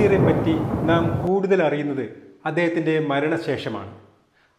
നസീറെ പറ്റി നാം കൂടുതൽ അറിയുന്നത് അദ്ദേഹത്തിന്റെ മരണശേഷമാണ്.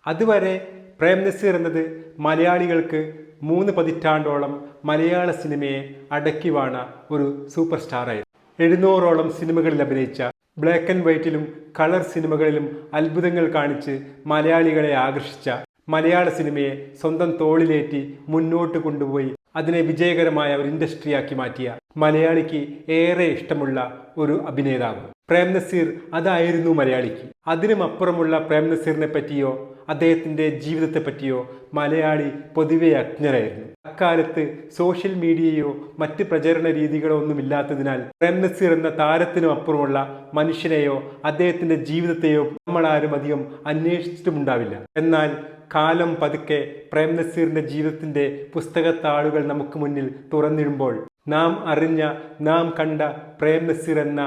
അതുവരെ പ്രേം നസീർ എന്നത് മലയാളികൾക്ക് മൂന്ന് പതിറ്റാണ്ടോളം മലയാള സിനിമയെ അടക്കി വാണ ഒരു സൂപ്പർ സ്റ്റാറായിരുന്നു. എഴുന്നൂറോളം സിനിമകളിൽ അഭിനയിച്ച ബ്ലാക്ക് ആൻഡ് വൈറ്റിലും കളർ സിനിമകളിലും അത്ഭുതങ്ങൾ കാണിച്ച് മലയാളികളെ ആകർഷിച്ച മലയാള സിനിമയെ സ്വന്തം തോളിലേറ്റി മുന്നോട്ട് കൊണ്ടുപോയി അതിനെ വിജയകരമായ ഒരു ഇൻഡസ്ട്രിയാക്കി മാറ്റിയ മലയാളിക്ക് ഏറെ ഇഷ്ടമുള്ള ഒരു അഭിനേതാവ്. പ്രേം നസീർ അതായിരുന്നു മലയാളിക്ക്. അതിനും അപ്പുറമുള്ള പ്രേം നസീറിനെ പറ്റിയോ അദ്ദേഹത്തിന്റെ ജീവിതത്തെ പറ്റിയോ മലയാളി പൊതുവെ അജ്ഞരായിരുന്നു. അക്കാലത്ത് സോഷ്യൽ മീഡിയയോ മറ്റ് പ്രചരണ രീതികളോ ഒന്നും ഇല്ലാത്തതിനാൽ പ്രേം നസീർ എന്ന താരത്തിനും അപ്പുറമുള്ള മനുഷ്യനെയോ അദ്ദേഹത്തിന്റെ ജീവിതത്തെയോ നമ്മളാരും അധികം അന്വേഷിച്ചിട്ടുമുണ്ടാവില്ല. എന്നാൽ കാലം പതുക്കെ പ്രേം നസീറിന്റെ ജീവിതത്തിന്റെ പുസ്തകത്താളുകൾ നമുക്ക് മുന്നിൽ തുറന്നിടുമ്പോൾ നാം അറിഞ്ഞ നാം കണ്ട പ്രേം നസീർ എന്ന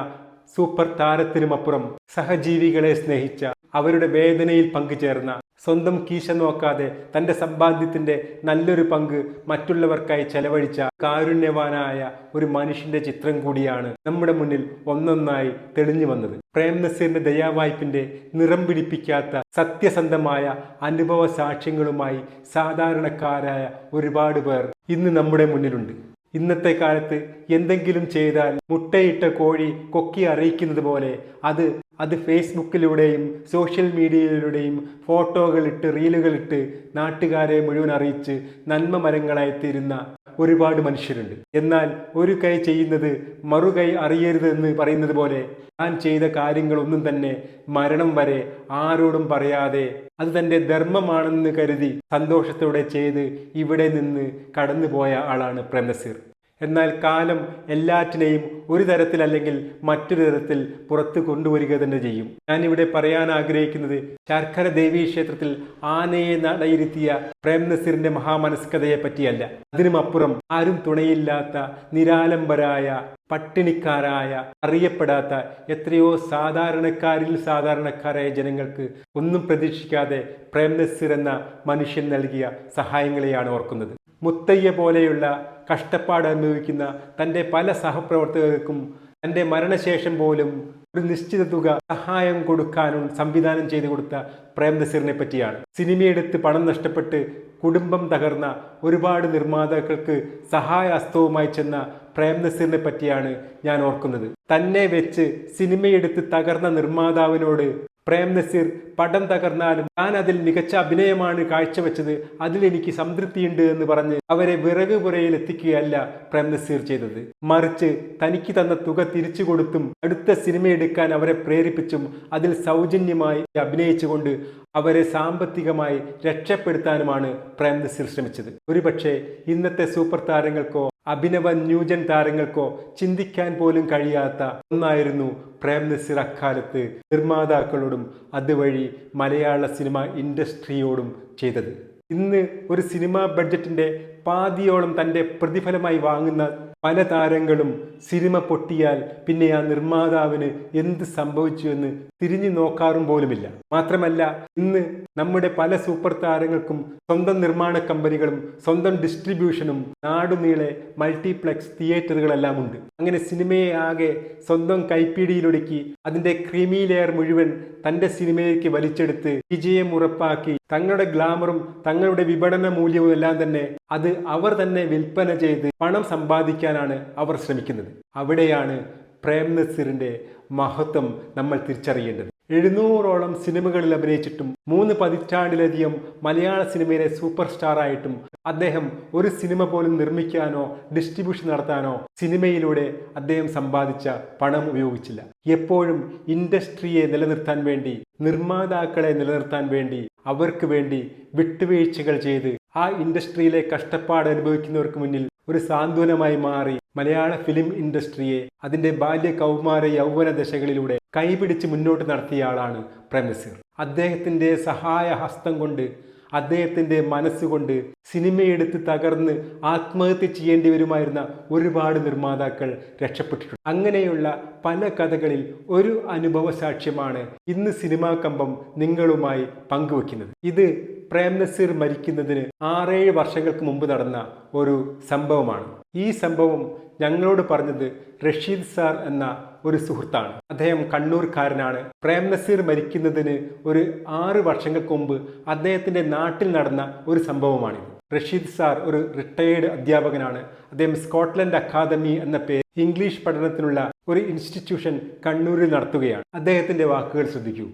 സൂപ്പർ താരത്തിനുമപ്പുറം സഹജീവികളെ സ്നേഹിച്ച അവരുടെ വേദനയിൽ പങ്കുചേർന്ന സ്വന്തം കീശ നോക്കാതെ തന്റെ സമ്പാദ്യത്തിന്റെ നല്ലൊരു പങ്ക് മറ്റുള്ളവർക്കായി ചെലവഴിച്ച കാരുണ്യവാനായ ഒരു മനുഷ്യന്റെ ചിത്രം കൂടിയാണ് നമ്മുടെ മുന്നിൽ ഒന്നൊന്നായി തെളിഞ്ഞു വന്നത്. പ്രേം നസീറിന്റെ ദയാവായ്പിന്റെ നിറം പിടിപ്പിക്കാത്ത സത്യസന്ധമായ അനുഭവ സാക്ഷ്യങ്ങളുമായി സാധാരണക്കാരായ ഒരുപാട് പേർ ഇന്ന് നമ്മുടെ മുന്നിലുണ്ട്. ഇന്നത്തെ കാലത്ത് എന്തെങ്കിലും ചെയ്താൽ മുട്ടയിട്ട കോഴി കൊക്കി അറിയിക്കുന്നത് പോലെ അത് അത് ഫേസ്ബുക്കിലൂടെയും സോഷ്യൽ മീഡിയയിലൂടെയും ഫോട്ടോകളിട്ട് റീലുകളിട്ട് നാട്ടുകാരെ മുഴുവൻ അറിയിച്ച് നന്മ മരങ്ങളായി തീരുന്ന ഒരുപാട് മനുഷ്യരുണ്ട്. എന്നാൽ ഒരു കൈ ചെയ്യുന്നത് മറുകൈ അറിയരുത് എന്ന് പറയുന്നത് പോലെ താൻ ചെയ്ത കാര്യങ്ങളൊന്നും തന്നെ മരണം വരെ ആരോടും പറയാതെ അത് തന്റെ ധർമ്മമാണെന്ന് കരുതി സന്തോഷത്തോടെ ചെയ്ത് ഇവിടെ നിന്ന് കടന്നുപോയ ആളാണ് പ്രേംനസീർ. എന്നാൽ കാലം എല്ലാറ്റിനെയും ഒരു തരത്തിൽ അല്ലെങ്കിൽ മറ്റൊരു തരത്തിൽ പുറത്തു കൊണ്ടുവരിക തന്നെ ചെയ്യും. ഞാനിവിടെ പറയാൻ ആഗ്രഹിക്കുന്നത് ശർക്കര ദേവി ക്ഷേത്രത്തിൽ ആനയെ നടയിരുത്തിയ പ്രേം നസീറിന്റെ മഹാമനസ്കതയെ പറ്റിയല്ല. അതിനുമപ്പുറം ആരും തുണയില്ലാത്ത നിരാലംബരായ പട്ടിണിക്കാരായ അറിയപ്പെടാത്ത എത്രയോ സാധാരണക്കാരിൽ സാധാരണക്കാരായ ജനങ്ങൾക്ക് ഒന്നും പ്രതീക്ഷിക്കാതെ പ്രേം നസീർ എന്ന മനുഷ്യൻ നൽകിയ സഹായങ്ങളെയാണ് ഓർക്കുന്നത്. മുത്തയ്യ പോലെയുള്ള കഷ്ടപ്പാട് അനുഭവിക്കുന്ന തന്റെ പല സഹപ്രവർത്തകർക്കും തന്റെ മരണശേഷം പോലും ഒരു നിശ്ചിത തുക സഹായം കൊടുക്കാനും സംവിധാനം ചെയ്തു കൊടുത്ത പ്രേംനസീറിനെ പറ്റിയാണ്. സിനിമയെടുത്ത് പണം നഷ്ടപ്പെട്ട് കുടുംബം തകർന്ന ഒരുപാട് നിർമ്മാതാക്കൾക്ക് സഹായഹസ്തവുമായി ചെന്ന പ്രേംനസീറിനെ പറ്റിയാണ് ഞാൻ ഓർക്കുന്നത്. തന്നെ വെച്ച് സിനിമയെടുത്ത് തകർന്ന നിർമ്മാതാവിനോട് പ്രേം നസീർ പടം തകർന്നാലും ഞാൻ അതിൽ മികച്ച അഭിനയമാണ് കാഴ്ചവെച്ചത്. അതിൽ എനിക്ക് സംതൃപ്തിയുണ്ട് എന്ന് പറഞ്ഞ് അവരെ വിറക് പുരയിൽ എത്തിക്കുകയല്ല പ്രേം നസീർ ചെയ്തത്. മറിച്ച് തനിക്ക് തന്ന തുക തിരിച്ചു കൊടുത്തും അടുത്ത സിനിമ എടുക്കാൻ അവരെ പ്രേരിപ്പിച്ചും അതിൽ സൗജന്യമായി അഭിനയിച്ചുകൊണ്ട് അവരെ സാമ്പത്തികമായി രക്ഷപ്പെടുത്താനുമാണ് പ്രേം നസീർ ശ്രമിച്ചത്. ഒരുപക്ഷെ ഇന്നത്തെ സൂപ്പർ താരങ്ങൾക്കോ അഭിനവ ന്യൂജൻ താരങ്ങൾക്കോ ചിന്തിക്കാൻ പോലും കഴിയാത്ത ഒന്നായിരുന്നു പ്രേം നസീർ അക്കാലത്ത് നിർമ്മാതാക്കളോടും അതുവഴി മലയാള സിനിമ ഇൻഡസ്ട്രിയോടും ചെയ്തത്. ഇന്ന് ഒരു സിനിമാ ബഡ്ജറ്റിന്റെ പാതിയോളം തന്റെ പ്രതിഫലമായി വാങ്ങുന്ന പല താരങ്ങളും സിനിമ പൊട്ടിയാൽ പിന്നെ ആ നിർമ്മാതാവിന് എന്ത് സംഭവിച്ചു എന്ന് തിരിഞ്ഞു നോക്കാറും പോലുമില്ല. മാത്രമല്ല ഇന്ന് നമ്മുടെ പല സൂപ്പർ താരങ്ങൾക്കും സ്വന്തം നിർമ്മാണ കമ്പനികളും സ്വന്തം ഡിസ്ട്രിബ്യൂഷനും നാടുനീളെ മൾട്ടിപ്ലെക്സ് തിയേറ്ററുകളെല്ലാം ഉണ്ട്. അങ്ങനെ സിനിമയെ ആകെ സ്വന്തം കൈപ്പിടിയിലൊടുക്കി അതിന്റെ ക്രീമി ലെയർ മുഴുവൻ തന്റെ സിനിമയിലേക്ക് വലിച്ചെടുത്ത് വിജയം ഉറപ്പാക്കി തങ്ങളുടെ ഗ്ലാമറും തങ്ങളുടെ വിപണന മൂല്യവും എല്ലാം തന്നെ അത് അവർ തന്നെ വിൽപ്പന ചെയ്ത് പണം സമ്പാദിക്കാനാണ് അവർ ശ്രമിക്കുന്നത്. അവിടെയാണ് പ്രേം നസീറിന്റെ മഹത്വം നമ്മൾ തിരിച്ചറിയേണ്ടത്. എഴുന്നൂറോളം സിനിമകളിൽ അഭിനയിച്ചിട്ടും മൂന്ന് പതിറ്റാണ്ടിലധികം മലയാള സിനിമയിലെ സൂപ്പർ സ്റ്റാർ ആയിട്ടും അദ്ദേഹം ഒരു സിനിമ പോലും നിർമ്മിക്കാനോ ഡിസ്ട്രിബ്യൂഷൻ നടത്താനോ സിനിമയിലൂടെ അദ്ദേഹം സമ്പാദിച്ച പണം ഉപയോഗിച്ചില്ല. എപ്പോഴും ഇൻഡസ്ട്രിയെ നിലനിർത്താൻ വേണ്ടി നിർമ്മാതാക്കളെ നിലനിർത്താൻ വേണ്ടി അവർക്ക് വേണ്ടി വിട്ടുവീഴ്ചകൾ ചെയ്ത് ആ ഇൻഡസ്ട്രിയിലെ കഷ്ടപ്പാട് അനുഭവിക്കുന്നവർക്ക് മുന്നിൽ ഒരു സാന്ത്വനമായി മാറി മലയാള ഫിലിം ഇൻഡസ്ട്രിയെ അതിന്റെ ബാല്യ കൗമാര യൗവന ദശകളിലൂടെ കൈപിടിച്ച് മുന്നോട്ട് നടത്തിയ ആളാണ് പ്രേം നസീർ അദ്ദേഹത്തിന്റെ സഹായ ഹസ്തം കൊണ്ട് അദ്ദേഹത്തിന്റെ മനസ്സുകൊണ്ട് സിനിമയെടുത്ത് തകർന്ന് ആത്മഹത്യ ചെയ്യേണ്ടി വരുമായിരുന്ന ഒരുപാട് നിർമ്മാതാക്കൾ രക്ഷപ്പെട്ടിട്ടുണ്ട്. അങ്ങനെയുള്ള പല കഥകളിൽ ഒരു അനുഭവ സാക്ഷ്യമാണ് ഇന്ന് സിനിമാ കമ്പം നിങ്ങളുമായി പങ്കുവെക്കുന്നത്. ഇത് പ്രേം നസീർ മരിക്കുന്നതിന് ആറേഴ് വർഷങ്ങൾക്ക് മുമ്പ് നടന്ന ഒരു സംഭവമാണ്. ഈ സംഭവം ഞങ്ങളോട് പറഞ്ഞത് റഷീദ് സാർ എന്ന ഒരു സുഹൃത്താണ്. അദ്ദേഹം കണ്ണൂർക്കാരനാണ്. പ്രേം നസീർ മരിക്കുന്നതിന് ഒരു ആറ് വർഷങ്ങൾക്ക് മുമ്പ് അദ്ദേഹത്തിന്റെ നാട്ടിൽ നടന്ന ഒരു സംഭവമാണിത്. റഷീദ് സാർ ഒരു റിട്ടയേർഡ് അധ്യാപകനാണ്. അദ്ദേഹം സ്കോട്ട്ലൻഡ് അക്കാദമി എന്ന പേര് ഇംഗ്ലീഷ് പഠനത്തിനുള്ള ഒരു ഇൻസ്റ്റിറ്റ്യൂഷൻ കണ്ണൂരിൽ നടത്തുകയാണ്. അദ്ദേഹത്തിന്റെ വാക്കുകൾ ശ്രദ്ധിക്കൂ.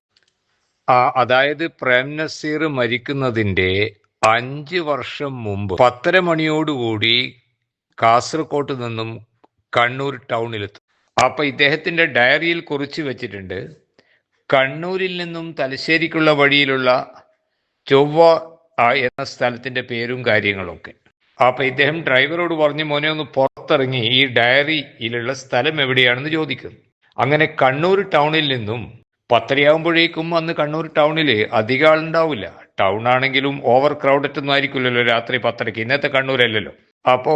അതായത് പ്രേം നസീർ മരിക്കുന്നതിന്റെ അഞ്ച് വർഷം മുമ്പ് പത്തര മണിയോടുകൂടി കാസർകോട്ട് നിന്നും കണ്ണൂർ ടൗണിലെത്തും. അപ്പൊ ഇദ്ദേഹത്തിന്റെ ഡയറിയിൽ കുറിച്ച് വെച്ചിട്ടുണ്ട്. കണ്ണൂരിൽ നിന്നും തലശ്ശേരിക്കുള്ള വഴിയിലുള്ള ചൊവ്വ എന്ന സ്ഥലത്തിന്റെ പേരും കാര്യങ്ങളൊക്കെ. അപ്പൊ ഇദ്ദേഹം ഡ്രൈവറോട് പറഞ്ഞ് മോനെ ഒന്ന് പുറത്തിറങ്ങി. ഈ ഡയറിയിലുള്ള സ്ഥലം എവിടെയാണെന്ന് ചോദിക്കുന്നു അങ്ങനെ കണ്ണൂർ ടൗണിൽ നിന്നും പത്തരയാകുമ്പോഴേക്കും അന്ന് കണ്ണൂർ ടൗണിൽ അധികം ആളുണ്ടാവില്ല. ടൗൺ ആണെങ്കിലും ഓവർ ക്രൗഡഡ് ഒന്നും ആയിരിക്കില്ലല്ലോ രാത്രി പത്തരയ്ക്ക്. ഇന്നത്തെ കണ്ണൂരല്ലല്ലോ. അപ്പോ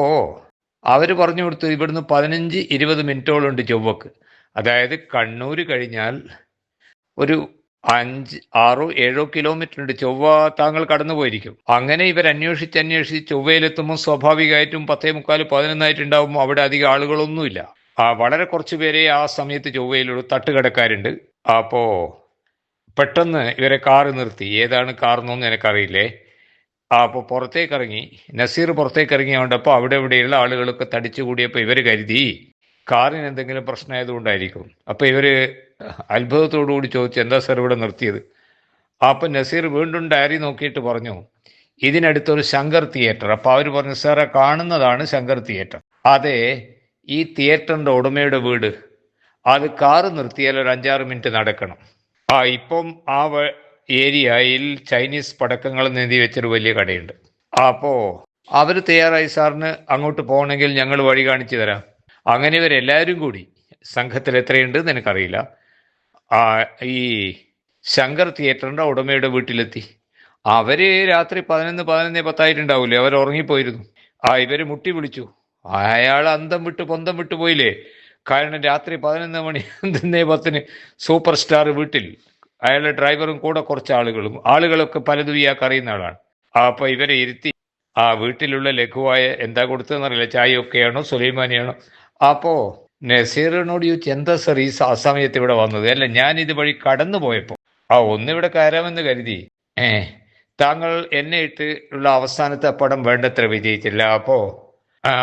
അവർ പറഞ്ഞു കൊടുത്തു ഇവിടുന്ന് പതിനഞ്ച് ഇരുപത് മിനിറ്റോളുണ്ട് ചൊവ്വക്ക്. അതായത് കണ്ണൂർ കഴിഞ്ഞാൽ ഒരു അഞ്ച് ആറോ ഏഴോ കിലോമീറ്റർ ഉണ്ട്. ചൊവ്വ താങ്കൾ കടന്നു പോയിരിക്കും അങ്ങനെ ഇവർ അന്വേഷിച്ച് അന്വേഷിച്ച് ചൊവ്വയിലെത്തുമ്പോൾ സ്വാഭാവികമായിട്ടും പത്തേ മുക്കാൽ പതിനൊന്നായിട്ടുണ്ടാവും അവിടെ അധികം ആളുകളൊന്നുമില്ല. ആ വളരെ കുറച്ച് പേരെ ആ സമയത്ത് ചൊവ്വയിലുള്ള തട്ടുകടക്കാരുണ്ട്. അപ്പോ പെട്ടെന്ന് ഇവരെ കാറ് നിർത്തി. ഏതാണ് കാർ എന്നൊന്നും എനിക്കറിയില്ലേ. അപ്പോൾ പുറത്തേക്ക് ഇറങ്ങി നസീർ പുറത്തേക്ക് ഇറങ്ങിയോണ്ട് അപ്പോൾ അവിടെ ഇവിടെയുള്ള ആളുകളൊക്കെ തടിച്ചു കൂടിയപ്പോൾ ഇവർ കരുതി കാറിന് എന്തെങ്കിലും പ്രശ്നമായതുകൊണ്ടായിരിക്കും. അപ്പോൾ ഇവർ അത്ഭുതത്തോടു കൂടി ചോദിച്ചു എന്താ സാർ ഇവിടെ നിർത്തിയത്? അപ്പം നസീർ വീണ്ടും ഡയറി നോക്കിയിട്ട് പറഞ്ഞു ഇതിനടുത്തൊരു ശങ്കർ തിയേറ്റർ. അപ്പോൾ അവർ പറഞ്ഞു സാറെ കാണുന്നതാണ് ശങ്കർ തിയേറ്റർ. അതെ ഈ തിയേറ്ററിന്റെ ഉടമയുടെ വീട്. അത് കാറ് നിർത്തിയാൽ ഒരു അഞ്ചാറ് മിനിറ്റ് നടക്കണം. ആ ഇപ്പം ആ ഏരിയയിൽ ചൈനീസ് പടക്കങ്ങൾ നീന്തി വെച്ചൊരു വലിയ കടയുണ്ട്. അപ്പോ അവർ തയ്യാറായി സാറിന് അങ്ങോട്ട് പോകണമെങ്കിൽ ഞങ്ങൾ വഴി കാണിച്ചു തരാം. അങ്ങനെ ഇവരെല്ലാവരും കൂടി സംഘത്തിൽ എത്രയുണ്ട് ആ ഈ ശങ്കർ തിയേറ്ററിന്റെ ഉടമയുടെ വീട്ടിലെത്തി. അവർ രാത്രി പതിനൊന്ന് പതിനൊന്ന് പത്തായിട്ടുണ്ടാവൂലേ അവർ ഉറങ്ങിപ്പോയിരുന്നു. ആ ഇവർ മുട്ടി വിളിച്ചു. അയാൾ അന്തം വിട്ട് പൊന്തം വിട്ടു പോയില്ലേ? കാരണം രാത്രി പതിനൊന്ന് മണി പത്തിന് സൂപ്പർ സ്റ്റാർ വീട്ടിൽ അയാളുടെ ഡ്രൈവറും കൂടെ കുറച്ച് ആളുകളും ആളുകളൊക്കെ പലതും ഇയാൾക്ക് അറിയുന്ന ആളാണ്. അപ്പൊ ഇവരെ ഇരുത്തി ആ വീട്ടിലുള്ള ലഘുവായ എന്താ കൊടുത്തതെന്നറിയില്ല ചായയൊക്കെയാണോ സുലൈമാനിയാണോ? അപ്പോ നസീറിനോട് ചോദിച്ചു എന്താ സർ ഈ ആ സമയത്ത് ഇവിടെ വന്നത്? അല്ല ഞാൻ ഇതുവഴി കടന്നു പോയപ്പോ ആ ഒന്നിവിടെ കയറാമെന്ന് കരുതി. ഏ താങ്കൾ എന്നെ ഇട്ട് ഉള്ള അവസാനത്തെ പടം വേണ്ടത്ര വിജയിച്ചില്ല. അപ്പോ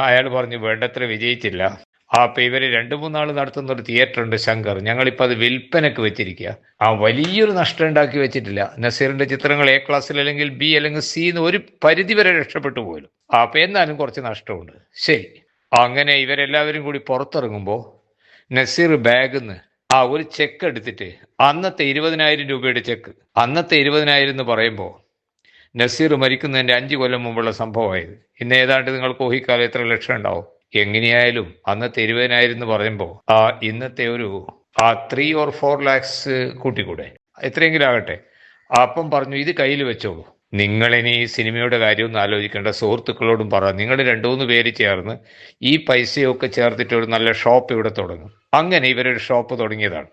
അയാൾ പറഞ്ഞു വേണ്ടത്ര വിജയിച്ചില്ല. ആ അപ്പം ഇവർ രണ്ട് മൂന്നാൾ നടത്തുന്ന ഒരു തിയേറ്റർ ഉണ്ട് ശങ്കർ. ഞങ്ങളിപ്പോൾ അത് വിൽപ്പനക്ക് വെച്ചിരിക്കുക ആ വലിയൊരു നഷ്ടം ഉണ്ടാക്കി വെച്ചിട്ടില്ല. നസീറിന്റെ ചിത്രങ്ങൾ എ ക്ലാസ്സിൽ അല്ലെങ്കിൽ ബി അല്ലെങ്കിൽ സി എന്ന് ഒരു പരിധി വരെ രക്ഷപ്പെട്ടു പോലും. ആ അപ്പം എന്നാലും കുറച്ച് നഷ്ടമുണ്ട്. ശരി. അങ്ങനെ ഇവരെല്ലാവരും കൂടി പുറത്തിറങ്ങുമ്പോൾ നസീർ ബാഗിൽ നിന്ന് ആ ഒരു ചെക്ക് എടുത്തിട്ട് അന്നത്തെ ഇരുപതിനായിരം രൂപയുടെ ചെക്ക് അന്നത്തെ ഇരുപതിനായിരം എന്ന് പറയുമ്പോൾ നസീർ മരിക്കുന്നതിന്റെ അഞ്ച് കൊല്ലം മുമ്പുള്ള സംഭവമായത്. ഇന്ന് ഏതാണ്ട് നിങ്ങൾക്ക് ഊഹിക്കാലം എത്ര ലക്ഷം ഉണ്ടാവും. എങ്ങനെയായാലും അന്ന് തെരുവേനായിരുന്നു പറയുമ്പോൾ ആ ഇന്നത്തെ ഒരു ആ ത്രീ ഓർ ഫോർ ലാക്സ് കൂട്ടിക്കൂടെ? എത്രയെങ്കിലും ആകട്ടെ അപ്പം പറഞ്ഞു ഇത് കയ്യിൽ വെച്ചോളൂ. നിങ്ങളിനി ഈ സിനിമയുടെ കാര്യമൊന്നും ആലോചിക്കേണ്ട. സുഹൃത്തുക്കളോടും പറ. നിങ്ങൾ രണ്ടു മൂന്ന് പേര് ചേർന്ന് ഈ പൈസയൊക്കെ ചേർത്തിട്ട് ഒരു നല്ല ഷോപ്പ് ഇവിടെ തുടങ്ങും. അങ്ങനെ ഇവരൊരു ഷോപ്പ് തുടങ്ങിയതാണ്.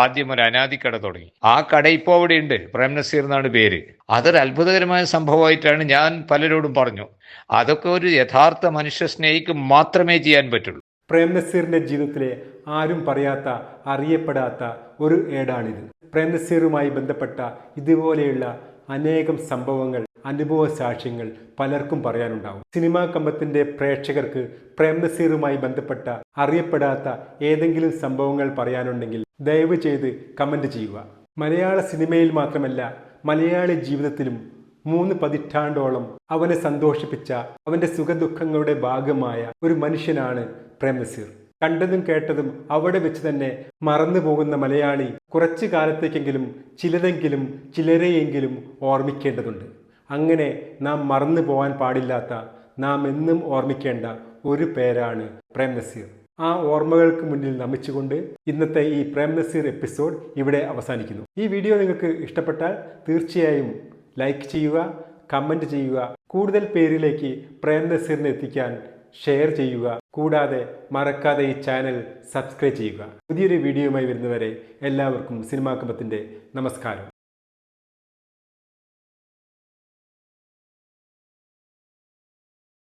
ആദ്യം ഒരു അനാദിക്കട തുടങ്ങി. ആ കട ഇപ്പോൾ അവിടെ ഉണ്ട് പ്രേം നസീർ എന്നാണ് പേര്. അതൊരു അത്ഭുതകരമായ സംഭവമായിട്ടാണ് ഞാൻ പലരോടും പറഞ്ഞു. അതൊക്കെ ഒരു യഥാർത്ഥ മനുഷ്യ സ്നേഹിക്ക് മാത്രമേ ചെയ്യാൻ പറ്റുള്ളൂ. പ്രേം നസീറിന്റെ ജീവിതത്തിലെ ആരും പറയാത്ത അറിയപ്പെടാത്ത ഒരു ഏടാണിത്. പ്രേം നസീറുമായി ബന്ധപ്പെട്ട ഇതുപോലെയുള്ള അനേകം സംഭവങ്ങൾ അനുഭവ സാക്ഷ്യങ്ങൾ പലർക്കും പറയാനുണ്ടാവും. സിനിമാ കമ്പത്തിന്റെ പ്രേക്ഷകർക്ക് പ്രേംനസീറുമായി ബന്ധപ്പെട്ട അറിയപ്പെടാത്ത ഏതെങ്കിലും സംഭവങ്ങൾ പറയാനുണ്ടെങ്കിൽ ദയവ് ചെയ്ത് കമന്റ് ചെയ്യുക. മലയാള സിനിമയിൽ മാത്രമല്ല മലയാളി ജീവിതത്തിലും മൂന്ന് പതിറ്റാണ്ടോളം അവനെ സന്തോഷിപ്പിച്ച അവന്റെ സുഖദുഃഖങ്ങളുടെ ഭാഗമായ ഒരു മനുഷ്യനാണ് പ്രേംനസീർ. കണ്ടതും കേട്ടതും അവിടെ വെച്ച് തന്നെ മറന്നു പോകുന്ന മലയാളി കുറച്ചു കാലത്തേക്കെങ്കിലും ചിലതെങ്കിലും ചിലരെയെങ്കിലും ഓർമ്മിക്കേണ്ടതുണ്ട്. അങ്ങനെ നാം മറന്നു പോകാൻ പാടില്ലാത്ത നാം എന്നും ഓർമ്മിക്കേണ്ട ഒരു പേരാണ് പ്രേം നസീർ ആ ഓർമ്മകൾക്ക് മുന്നിൽ നമിച്ചുകൊണ്ട് ഇന്നത്തെ ഈ പ്രേം നസീർ എപ്പിസോഡ് ഇവിടെ അവസാനിക്കുന്നു. ഈ വീഡിയോ നിങ്ങൾക്ക് ഇഷ്ടപ്പെട്ടാൽ തീർച്ചയായും ലൈക്ക് ചെയ്യുക കമന്റ് ചെയ്യുക കൂടുതൽ പേരിലേക്ക് പ്രേം നസീറിനെ എത്തിക്കാൻ ഷെയർ ചെയ്യുക. കൂടാതെ മറക്കാതെ ഈ ചാനൽ സബ്സ്ക്രൈബ് ചെയ്യുക. പുതിയൊരു വീഡിയോയുമായി വരുന്നവരെ എല്ലാവർക്കും സിനിമാ നമസ്കാരം.